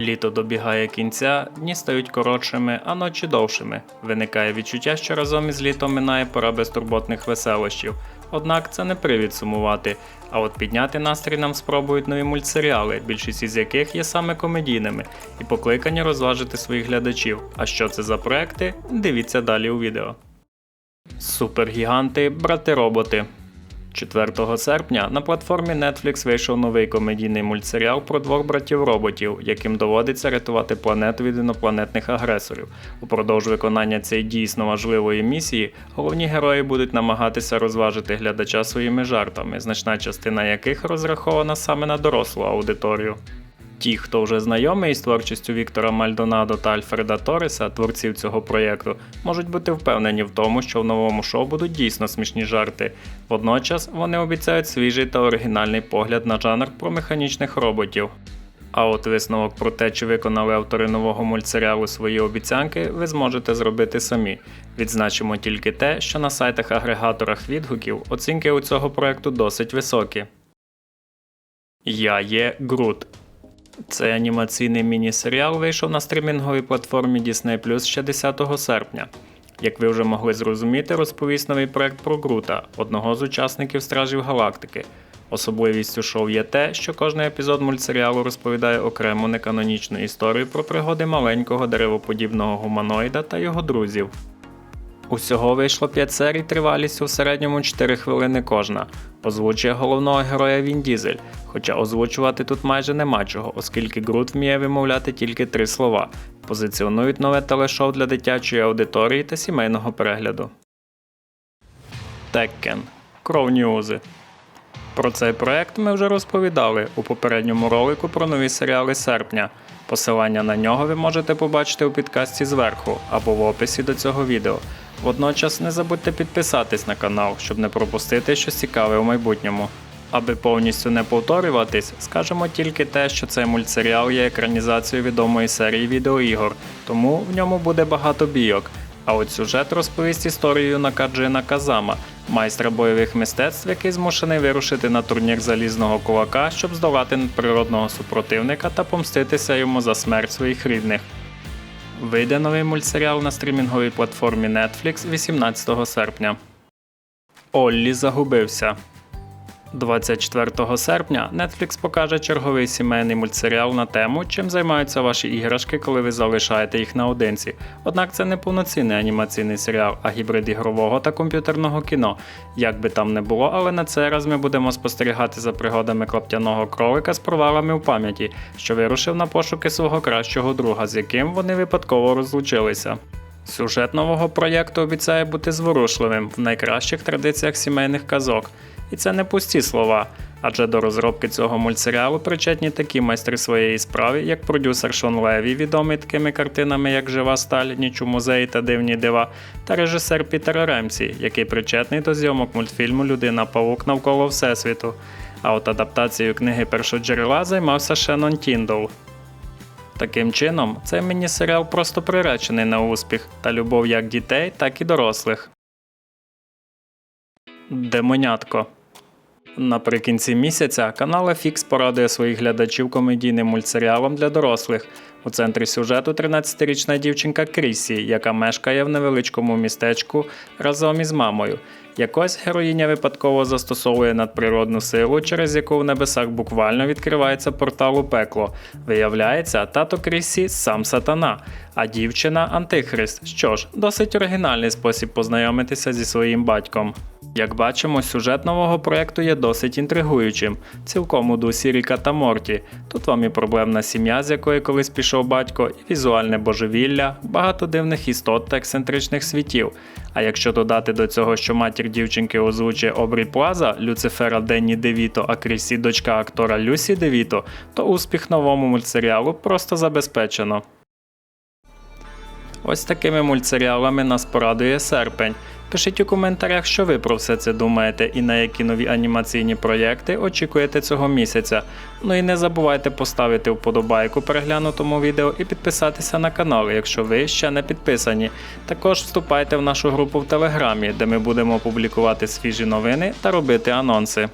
Літо добігає кінця, дні стають коротшими, а ночі довшими. Виникає відчуття, що разом із літом минає пора безтурботних веселощів. Однак це не привід сумувати. А от підняти настрій нам спробують нові мультсеріали, більшість із яких є саме комедійними, і покликані розважити своїх глядачів. А що це за проекти? Дивіться далі у відео. Супергіганти, брати роботи. 4 серпня на платформі Netflix вийшов новий комедійний мультсеріал про двох братів-роботів, яким доводиться рятувати планету від інопланетних агресорів. Упродовж виконання цієї дійсно важливої місії головні герої будуть намагатися розважити глядача своїми жартами, значна частина яких розрахована саме на дорослу аудиторію. Ті, хто вже знайомий із творчістю Віктора Мальдонадо та Альфреда Торреса, творців цього проєкту, можуть бути впевнені в тому, що в новому шоу будуть дійсно смішні жарти. Водночас вони обіцяють свіжий та оригінальний погляд на жанр про механічних роботів. А от висновок про те, чи виконали автори нового мультсеріалу свої обіцянки, ви зможете зробити самі. Відзначимо тільки те, що на сайтах-агрегаторах відгуків оцінки у цього проекту досить високі. Я є Грут. Цей анімаційний міні-серіал вийшов на стрімінговій платформі Disney Plus ще 10 серпня. Як ви вже могли зрозуміти, розповість новий проект про Грута, одного з учасників Стражів Галактики. Особливістю шоу є те, що кожний епізод мультсеріалу розповідає окрему неканонічну історію про пригоди маленького деревоподібного гуманоїда та його друзів. Усього вийшло 5 серій тривалістю у середньому 4 хвилини кожна. Озвучує головного героя Він Дізель, хоча озвучувати тут майже нема чого, оскільки Грут вміє вимовляти тільки три слова. Позиціонують нове телешоу для дитячої аудиторії та сімейного перегляду. Теккен. Кровні узи. Про цей проект ми вже розповідали у попередньому ролику про нові серіали серпня. Посилання на нього ви можете побачити у підкасті зверху або в описі до цього відео. Водночас не забудьте підписатись на канал, щоб не пропустити щось цікаве у майбутньому. Аби повністю не повторюватись, скажемо тільки те, що цей мультсеріал є екранізацією відомої серії відеоігор, тому в ньому буде багато бійок. А от сюжет розповість історію юнака Джина Казама, майстра бойових мистецтв, який змушений вирушити на турнір залізного кулака, щоб здолати надприродного супротивника та помститися йому за смерть своїх рідних. Вийде новий мультсеріал на стрімінговій платформі Netflix 18 серпня. Оллі загубився. 24 серпня Netflix покаже черговий сімейний мультсеріал на тему, чим займаються ваші іграшки, коли ви залишаєте їх наодинці. Однак це не повноцінний анімаційний серіал, а гібрид ігрового та комп'ютерного кіно. Як би там не було, але на цей раз ми будемо спостерігати за пригодами клаптяного кролика з провалами в пам'яті, що вирушив на пошуки свого кращого друга, з яким вони випадково розлучилися. Сюжет нового проєкту обіцяє бути зворушливим в найкращих традиціях сімейних казок. І це не пусті слова, адже до розробки цього мультсеріалу причетні такі майстри своєї справи, як продюсер Шон Леві, відомий такими картинами, як Жива сталь, Ніч у музеї та дивні дива, та режисер Пітер Ремсі, який причетний до зйомок мультфільму Людина Павук навколо Всесвіту. А от адаптацією книги першоджерела займався Шеннон Тіндол. Таким чином, цей міні-серіал просто приречений на успіх та любов як дітей, так і дорослих. Демонятко. Наприкінці місяця канал FX порадує своїх глядачів комедійним мультсеріалом для дорослих. У центрі сюжету 13-річна дівчинка Крісі, яка мешкає в невеличкому містечку разом із мамою. Якось героїня випадково застосовує надприродну силу, через яку в небесах буквально відкривається портал у пекло. Виявляється, тато Крісі сам сатана, а дівчина антихрист. Що ж, досить оригінальний спосіб познайомитися зі своїм батьком. Як бачимо, сюжет нового проекту є досить інтригуючим, цілком у дусі Ріка та Морті. Тут вам і проблемна сім'я, з якої колись пішов батько, і візуальне божевілля, багато дивних істот та ексцентричних світів. А якщо додати до цього, що матір дівчинки озвучує Обрі Плаза, Люцифера Денні Девіто, а Крісі дочка актора Люсі Девіто, то успіх новому мультсеріалу просто забезпечено. Ось такими мультсеріалами нас порадує серпень. Пишіть у коментарях, що ви про все це думаєте і на які нові анімаційні проєкти очікуєте цього місяця. Ну і не забувайте поставити вподобайку переглянутому відео і підписатися на канал, якщо ви ще не підписані. Також вступайте в нашу групу в Телеграмі, де ми будемо публікувати свіжі новини та робити анонси.